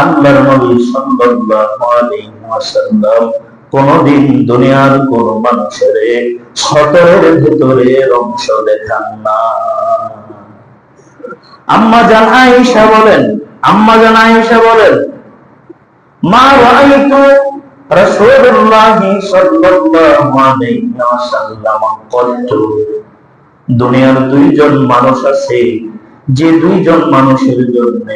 আল্লাহর নবী সাল্লাল্লাহু আলাইহি ওয়াসাল্লাম কোনদিন দুনিয়ার কোন মানুষের অংশ দেখান না। আম্মা জান আয়েশা বলেন, আম্মা জান আয়েশা বলেন, মা রাআইতু সাল্লাল্লাহু আলাইহি ওয়াসাল্লাম দুনিয়ার দুইজন মানুষ আছে, যে দুইজন মানুষের জন্য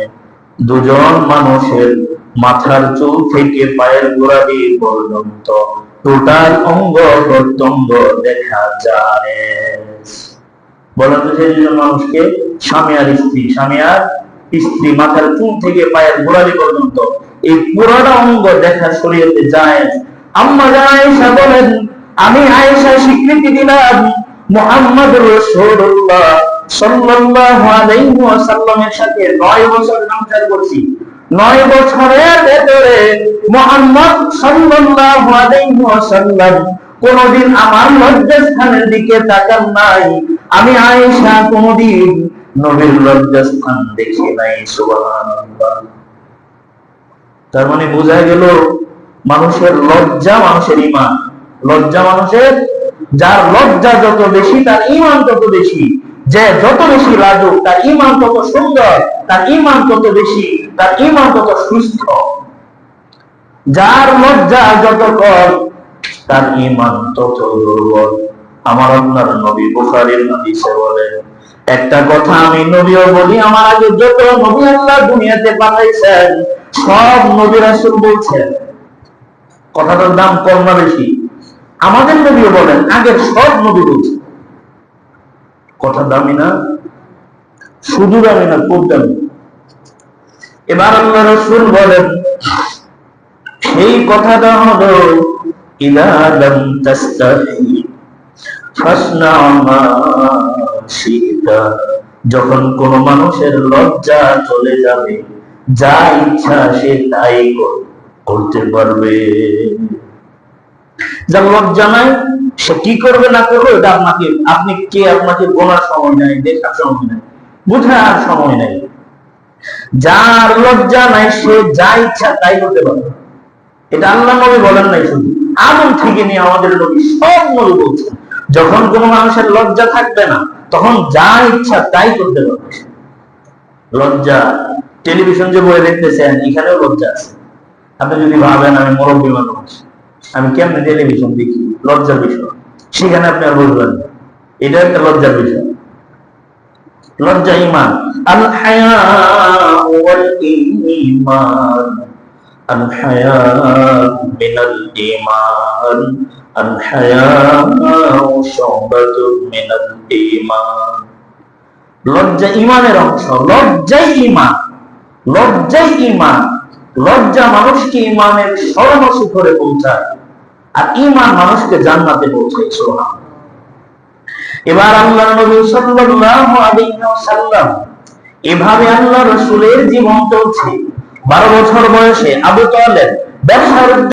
দুজন মানুষের মাথার চুল থেকে পায়ের গোড়ালি পর্যন্ত টোটাল অঙ্গ প্রত্যঙ্গ দেখা যায়। বলেন তো সেই দুজন মানুষকে, স্বামী আর স্ত্রী। স্বামী আর স্ত্রী মাথার চুল থেকে পায়ের গোড়ালি পর্যন্ত। এই পুরাটা অঙ্গ দেখা শরীয়তে যায়। আম্মা আয়েশা বলেন, আমি আয়েশা স্বীকৃতি দিলাম মুহাম্মদ রাসূলুল্লাহ। সাল্লাল্লাহু আলাইহি ওয়াসাল্লামের সাথে 9 বছর করছি। 9 বছরের সাল্লাল্লাহু আলাইহি ওয়াসাল্লাম কোনদিন আমার লজ্জাস্থানের দিকে তাকান নাই। আমি আয়েশা কোনদিন নবীর লজ্জাস্থান দেখি নাই, সুবহানাল্লাহ। তার মানে বোঝা গেল, মানুষের লজ্জা মানুষের ইমান লজ্জা মানুষের, যার লজ্জা যত বেশি, তার ইমান তত বেশি। যে যত বেশি লাজুক তার ইমান তত সুন্দর, তার ইমান তত বেশি, তার ইমান তত সুস্থ। যার লজ্জা যত কম, তার ইমান তত দুর্বল। আমার আপনার নবী বুখারীর হাদিসে বলেন, একটা কথা আমি নবীও বলি, আমার আগে যত নবী আল্লাহ দুনিয়াতে পাঠাইছেন, সব নবী রাসূল বলছেন। কথাটার দাম কম না বেশি? আমাদের নবীও বলেন, আগের সব নবী বলছেন। কথা দামি না, শুধু দামি না, খুব দামি। এবার আল্লাহ রসুল বলেন সেই কথাটা হলো যখন কোন মানুষের লজ্জা চলে যাবে, যা ইচ্ছা সে তাই করতে পারবে। লজ্জা নাই সে কি করবে না করবে আপনাকে, আপনি কে, আপনাকে সময় নাই, দেখার সময় নাই, বুঝার সময় নাই। যার লজ্জা নাই সে যা ইচ্ছা তাই করতে এটা আল্লাহ নবী বলেন নাই শুধু থেকে নিয়ে আমাদের নবী সব নবী যখন কোন মানুষের লজ্জা থাকবে না, তখন যা ইচ্ছা তাই করতে পারবে। লজ্জা, টেলিভিশন যে বই দেখতেছেন, এখানেও লজ্জা আছে। আপনি যদি ভাবেন, আমি মুরব্বী মানুষ আমি কেমনে টেলিভিশন দেখি? লজ্জার বিষয়। সেখানে আপনি আর বুঝবেন এটা একটা লজ্জার বিষয়। লজ্জা ইমান। আল হায়া ঈমান আল হায়া ঈমান আল মিনাল ঈমান লজ্জা ইমানের অংশ। লজ্জাই ইমান। লজ্জাই ইমান। লজ্জা মানুষকে ইমানের স্মরণ শিখরে পৌঁছায়, আর ইমান মানুষকে জান্নাতে পৌঁছায় সোহা এবার আল্লাহ নবী সাল্লাল্লাহু আলাইহি ওয়াসাল্লাম এভাবে আল্লাহ রাসূলের জীবন চলছে। 12 বছর বয়সে আবু তালেব ব্যবসার